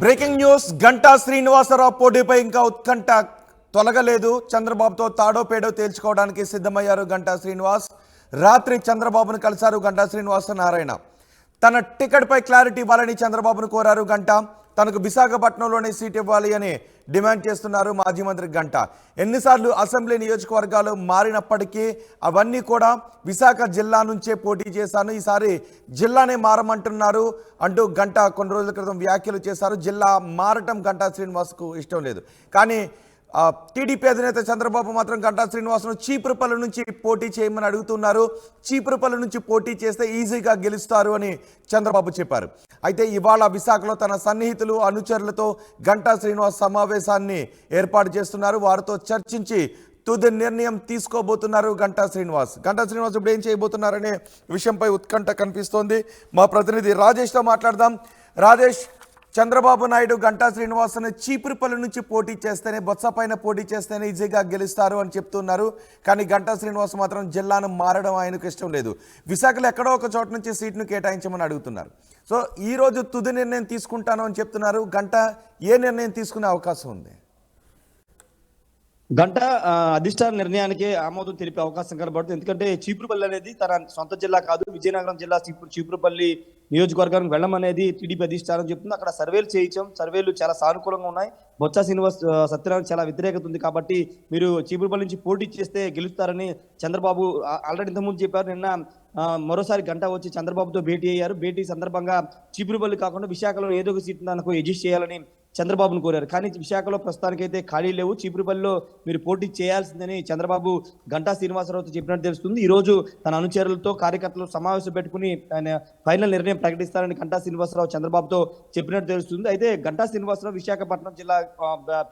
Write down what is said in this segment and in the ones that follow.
Breaking news Ganta Srinivasarao పోటీపై ఇంకా ఉత్కంఠ తొలగలేదు. చంద్రబాబుతో తాడో పేడో తేల్చుకోవడానికి సిద్ధమయ్యారు గంటా శ్రీనివాస్. రాత్రి చంద్రబాబును కలిశారు గంటా శ్రీనివాస నారాయణ. తన టికెట్పై క్లారిటీ ఇవ్వాలని చంద్రబాబును కోరారు గంట. తనకు విశాఖపట్నంలోనే సీట్ ఇవ్వాలి అని డిమాండ్ చేస్తున్నారు మాజీ మంత్రి గంట. ఎన్నిసార్లు అసెంబ్లీ నియోజకవర్గాలు మారినప్పటికీ అవన్నీ కూడా విశాఖ జిల్లా నుంచే పోటీ చేశాను. ఈసారి జిల్లానే మారమంటున్నారు అంటూ గంట కొన్ని రోజుల క్రితం వ్యాఖ్యలు చేశారు. జిల్లా మారటం గంటా శ్రీనివాస్కు ఇష్టం లేదు. కానీ టీడీపీ అధినేత చంద్రబాబు మాత్రం గంటా శ్రీనివాస్ను చీపురుపల్లి నుంచి పోటీ చేయమని అడుగుతున్నారు. చీపురుపల్లి నుంచి పోటీ చేస్తే ఈజీగా గెలుస్తారు అని చంద్రబాబు చెప్పారు. అయితే ఇవాళ విశాఖలో తన సన్నిహితులు అనుచరులతో గంటా శ్రీనివాస్ సమావేశాన్ని ఏర్పాటు చేస్తున్నారు. వారితో చర్చించి తుది నిర్ణయం తీసుకోబోతున్నారు గంటా శ్రీనివాస్. గంటా శ్రీనివాస్ ఇప్పుడు ఏం చేయబోతున్నారనే విషయంపై ఉత్కంఠ కనిపిస్తోంది. మా ప్రతినిధి రాజేష్తో మాట్లాడదాం. రాజేష్ చంద్రబాబు నాయుడు గంటా శ్రీనివాసన్ చీపురుపల్లి నుంచి పోటీ చేస్తేనే బొత్స పైన పోటీ చేస్తేనే ఈజీగా గెలుస్తారు అని చెప్తున్నారు. కానీ గంటా శ్రీనివాస్ మాత్రం జిల్లాను మారడం ఆయనకు ఇష్టం లేదు. విశాఖలో ఎక్కడో ఒక చోట నుంచి సీట్ను కేటాయించమని అడుగుతున్నారు. సో ఈ రోజు తుది నిర్ణయం తీసుకుంటాను అని చెప్తున్నారు. గంట ఏ నిర్ణయం తీసుకునే అవకాశం ఉంది? గంట అధిష్టాన నిర్ణయానికి ఆమోదం తెలిపే అవకాశం కనబడుతుంది. ఎందుకంటే చీపురుపల్లి అనేది తన సొంత జిల్లా కాదు విజయనగరం జిల్లా చీపురుపల్లి నియోజకవర్గానికి వెళ్ళమనేది టీడీపీ అధిష్టానం చెప్తుంది. అక్కడ సర్వేలు చేయించాం. సర్వేలు చాలా సానుకూలంగా ఉన్నాయి. బొత్స శ్రీనివాస్ సత్యనారాయణ చాలా వ్యతిరేకత ఉంది కాబట్టి మీరు చీపురుపల్లి నుంచి పోటీ చేస్తే గెలుస్తారని చంద్రబాబు ఆల్రెడీ ఇంతకుముందు చెప్పారు. నిన్న మరోసారి గంట వచ్చి చంద్రబాబుతో భేటీ అయ్యారు. భేటీ సందర్భంగా చీపురుపల్లి కాకుండా విశాఖలో ఏదో ఒక సీట్ నాకు ఎడ్జిస్ట్ చేయాలని చంద్రబాబును కోరారు. కానీ విశాఖలో ప్రస్తుతానికైతే ఖాళీ లేవు. చీపురుపల్లిలో మీరు పోటీ చేయాల్సిందని చంద్రబాబు గంటా శ్రీనివాసరావుతో చెప్పినట్టు తెలుస్తుంది. ఈ రోజు తన అనుచరులతో కార్యకర్తలు సమావేశం పెట్టుకుని ఆయన ఫైనల్ నిర్ణయం ప్రకటిస్తారని గంటా శ్రీనివాసరావు చంద్రబాబుతో చెప్పినట్టు తెలుస్తుంది. అయితే గంటా శ్రీనివాసరావు విశాఖపట్నం జిల్లా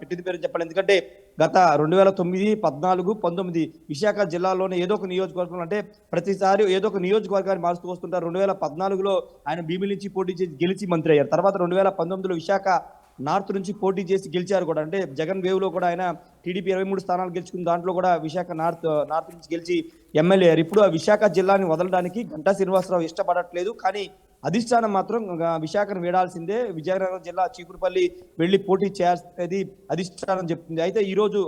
పెట్టింది పేరు చెప్పాలి. ఎందుకంటే గత రెండు వేల తొమ్మిది పద్నాలుగు పంతొమ్మిది విశాఖ జిల్లాలోనే ఏదో ఒక నియోజకవర్గం అంటే ప్రతిసారి ఏదో ఒక నియోజకవర్గాన్ని మారుస్తూ వస్తుంటారు. రెండు వేల పద్నాలుగులో ఆయన భీమిలి నుంచి పోటీ చేసి గెలిచి మంత్రి అయ్యారు. తర్వాత రెండు వేల పంతొమ్మిదిలో విశాఖ నార్త్ నుంచి పోటీ చేసి గెలిచారు కూడా. అంటే జగన్ వేవ్లో కూడా ఆయన టీడీపీ ఇరవై మూడు స్థానాలు గెలుచుకున్న దాంట్లో కూడా విశాఖ నార్త్ నార్త్ నుంచి గెలిచి ఎమ్మెల్యే ఇప్పుడు ఆ విశాఖ జిల్లాని వదలడానికి గంటా శ్రీనివాసరావు ఇష్టపడట్లేదు. కానీ అధిష్టానం మాత్రం విశాఖను వేడాల్సిందే. విజయనగరం జిల్లా చీపురుపల్లి వెళ్ళి పోటీ చేయాల్సింది అధిష్టానం చెప్తుంది. అయితే ఈరోజు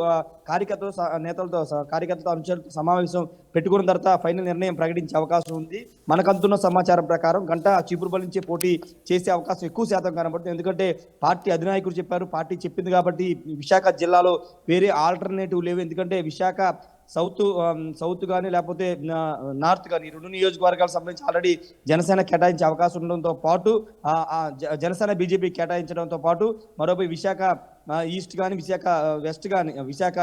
కార్యకర్తలు స- నేతలతో కార్యకర్తలతో అనుచరులతో సమావేశం పెట్టుకున్న తర్వాత ఫైనల్ నిర్ణయం ప్రకటించే అవకాశం ఉంది. మనకంతున్న సమాచారం ప్రకారం గంట చీపురుపల్లి నుంచే పోటీ చేసే అవకాశం ఎక్కువ శాతం కనబడుతుంది. ఎందుకంటే పార్టీ అధినాయకుడు చెప్పారు పార్టీ చెప్పింది కాబట్టి విశాఖ జిల్లాలో వేరే ఆల్టర్నేటివ్ లేవు. ఎందుకంటే విశాఖ సౌత్ సౌత్ కానీ లేకపోతే నార్త్ కానీ రెండు నియోజకవర్గాలకు సంబంధించి ఆల్రెడీ జనసేన కేటాయించే అవకాశం ఉండడంతో పాటు ఆ, జ- జనసేన బీజేపీ కేటాయించడంతో పాటు మరోపై విశాఖ ఈస్ట్ కానీ విశాఖ వెస్ట్ కానీ విశాఖ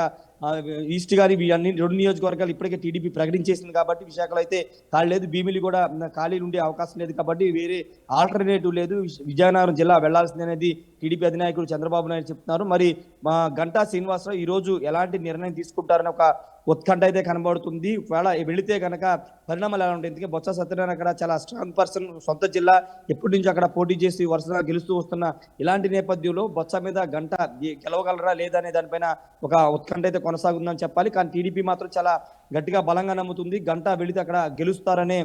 ఈస్ట్ కానీ ఇవి అన్ని రెండు నియోజకవర్గాలు ఇప్పటికే టీడీపీ ప్రకటించేసింది కాబట్టి విశాఖలో అయితే ఖాళీ లేదు. భీమిలి కూడా ఖాళీలు ఉండే అవకాశం లేదు కాబట్టి వేరే ఆల్టర్నేటివ్ లేదు. విజయనగరం జిల్లా వెళ్ళాల్సింది అనేది టీడీపీ అధినాయకుడు చంద్రబాబు నాయుడు చెప్తున్నారు. మరి మా గంటా శ్రీనివాసరావు ఈరోజు ఎలాంటి నిర్ణయం తీసుకుంటారని ఒక ఉత్కంఠ అయితే కనబడుతుంది. ఒకవేళ వెళితే కనుక పరిణామాలు ఎలా ఉంటాయి? ఎందుకంటే బొత్స సత్యనారాయణ అక్కడ చాలా స్ట్రాంగ్ పర్సన్ సొంత జిల్లా. ఎప్పటి నుంచి అక్కడ పోటీ చేసి వరుసగా గెలుస్తూ వస్తున్న ఇలాంటి నేపథ్యంలో బొత్స మీద గంట గెలవగలరా లేదా అనే దానిపైన ఒక ఉత్కంఠ అయితే కొనసాగుందని చెప్పాలి. కానీ టీడీపీ మాత్రం చాలా గట్టిగా బలంగా నమ్ముతుంది గంట వెళితే అక్కడ గెలుస్తారనే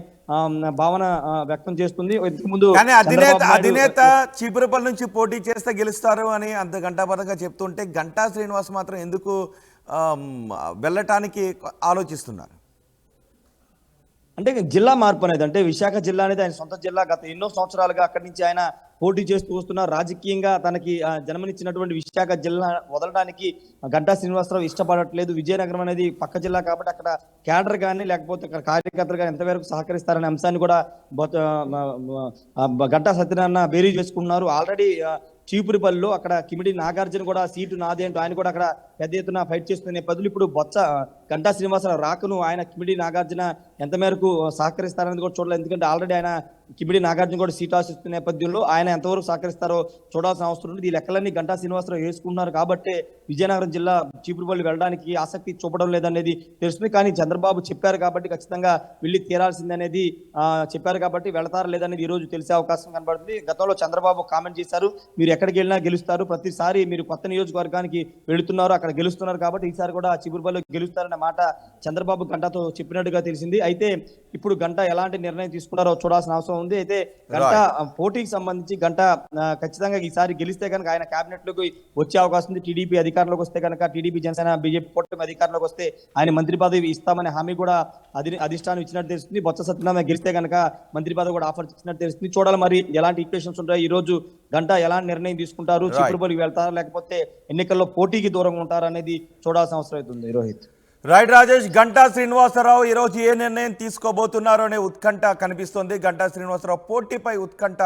భావన వ్యక్తం చేస్తుంది. ఇంతకుముందు కానీ అధినేత అధినేత చీపురుపల్లి నుంచి పోటీ చేస్తే గెలుస్తారు అని అంత గంటాపరంగా చెప్తుంటే గంటా శ్రీనివాస్ మాత్రం ఎందుకు వెళ్ళటానికి ఆలోచిస్తున్నారు? అంటే జిల్లా మార్పు అనేది అంటే విశాఖ జిల్లా అనేది ఆయన సొంత జిల్లా గత ఎన్నో సంవత్సరాలుగా అక్కడి నుంచి ఆయన పోటీ చేస్తూ వస్తున్నారు రాజకీయంగా తనకి జన్మనిచ్చినటువంటి విశాఖ జిల్లా వదలడానికి గంటా శ్రీనివాసరావు ఇష్టపడట్లేదు. విజయనగరం అనేది పక్క జిల్లా కాబట్టి అక్కడ క్యాడర్ కానీ లేకపోతే అక్కడ కార్యకర్తలు కానీ ఎంతవరకు సహకరిస్తారనే అంశాన్ని కూడా బొత్త- గంటా సత్యనారాయణ బేరీ చేసుకున్నారు ఆల్రెడీ చీపురిపల్లిలో అక్కడ కిమిడి నాగార్జున కూడా సీటు నాదే అంటూ ఆయన కూడా అక్కడ పెద్ద ఎత్తున ఫైట్ చేస్తున్న నేపథ్యంలో ఇప్పుడు బొత్స గంటా శ్రీనివాసరావు రాకను ఆయన కిమిడి నాగార్జున ఎంత మేరకు సహకరిస్తారనేది కూడా చూడలేదు. ఎందుకంటే ఆల్రెడీ ఆయన కిమిడి నాగార్జున కూడా సీట్ ఆశిస్తున్న నేపథ్యంలో ఆయన ఎంతవరకు సహకరిస్తారో చూడాల్సిన అవసరం ఉంది ఈ లెక్కలన్నీ గంటా శ్రీనివాసరావు వేసుకుంటున్నారు కాబట్టి విజయనగరం జిల్లా చీపురుపల్లి వెళ్ళడానికి ఆసక్తి చూపడం లేదనేది తెలుస్తుంది. కానీ చంద్రబాబు చెప్పారు కాబట్టి ఖచ్చితంగా వెళ్ళి తీరాల్సిందనేది చెప్పారు కాబట్టి వెళతారా లేదనేది ఈ రోజు తెలిసే అవకాశం కనబడుతుంది. గతంలో చంద్రబాబు కామెంట్ చేశారు మీరు ఎక్కడికి వెళ్ళినా గెలుస్తారు. ప్రతిసారి మీరు కొత్త నియోజకవర్గానికి వెళుతున్నారు అక్కడ గెలుస్తున్నారు కాబట్టి ఈసారి కూడా చీపురుపల్లి గెలుస్తారన్న మాట చంద్రబాబు గంటతో చెప్పినట్టుగా తెలిసింది. అయితే ఇప్పుడు గంట ఎలాంటి నిర్ణయం తీసుకున్నారో చూడాల్సిన అవసరం ఉంది. అయితే గంట పోటీకి సంబంధించి గంట ఖచ్చితంగా ఈసారి గెలిస్తే కనుక ఆయన కేబినెట్లోకి వచ్చే అవకాశం ఉంది. టీడీపీ అధికారంలోకి వస్తే కనుక టీడీపీ జనసేన బీజేపీ కూటమి అధికారంలోకి వస్తే ఆయన మంత్రి పదవి ఇస్తామనే హామీ కూడా అధి అధిష్టానం ఇచ్చినట్టు తెలుస్తుంది. బొత్స సత్యనారాయణ గెలిస్తే కనుక మంత్రి పదవి కూడా ఆఫర్ ఇచ్చినట్టు తెలుస్తుంది. చూడాలి మరి ఎలాంటి ఈక్వేషన్స్ ఉంటాయి. ఈ రోజు గంట ఎలాంటి నిర్ణయం తీసుకుంటారు. చిప్పురుపల్లికి వెళ్తారా? లేకపోతే ఎన్నికల్లో పోటీకి దూరంగా ఉంటారా అనేది చూడాల్సిన అవసరం అవుతుంది. రోహిత్. రైట్ రాజేష్ గంటా శ్రీనివాసరావు ఈరోజు ఏ నిర్ణయం తీసుకోబోతున్నారో అనే ఉత్కంఠ కనిపిస్తోంది. గంటా శ్రీనివాసరావు పోటీపై ఉత్కంఠ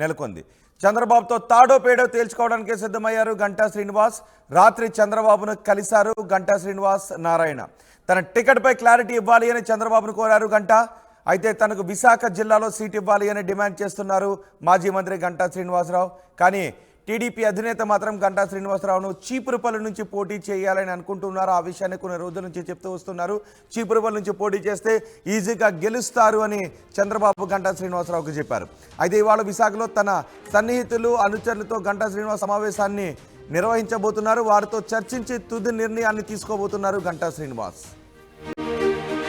నెలకొంది. చంద్రబాబుతో తాడో పేడో తేల్చుకోవడానికి సిద్ధమయ్యారు గంటా శ్రీనివాస్. రాత్రి చంద్రబాబును కలిశారు గంటా శ్రీనివాస్ నారాయణ. తన టికెట్పై క్లారిటీ ఇవ్వాలి అని చంద్రబాబును కోరారు గంటా. అయితే తనకు విశాఖ జిల్లాలో సీట్ ఇవ్వాలి అని డిమాండ్ చేస్తున్నారు మాజీ మంత్రి గంటా శ్రీనివాసరావు. కానీ టీడీపీ అధినేత మాత్రం గంటా శ్రీనివాసరావును చీపురుపల్లి నుంచి పోటీ చేయాలని అనుకుంటున్నారు. ఆ విషయాన్ని కొన్ని రోజుల నుంచి చెప్తూ వస్తున్నారు. చీపురుపల్లి నుంచి పోటీ చేస్తే ఈజీగా గెలుస్తారు అని చంద్రబాబు గంటా శ్రీనివాసరావుకు చెప్పారు. అయితే ఇవాళ విశాఖలో తన సన్నిహితులు అనుచరులతో గంటా శ్రీనివాస్ సమావేశాన్ని నిర్వహించబోతున్నారు. వారితో చర్చించి తుది నిర్ణయాన్ని తీసుకోబోతున్నారు గంటా శ్రీనివాస్.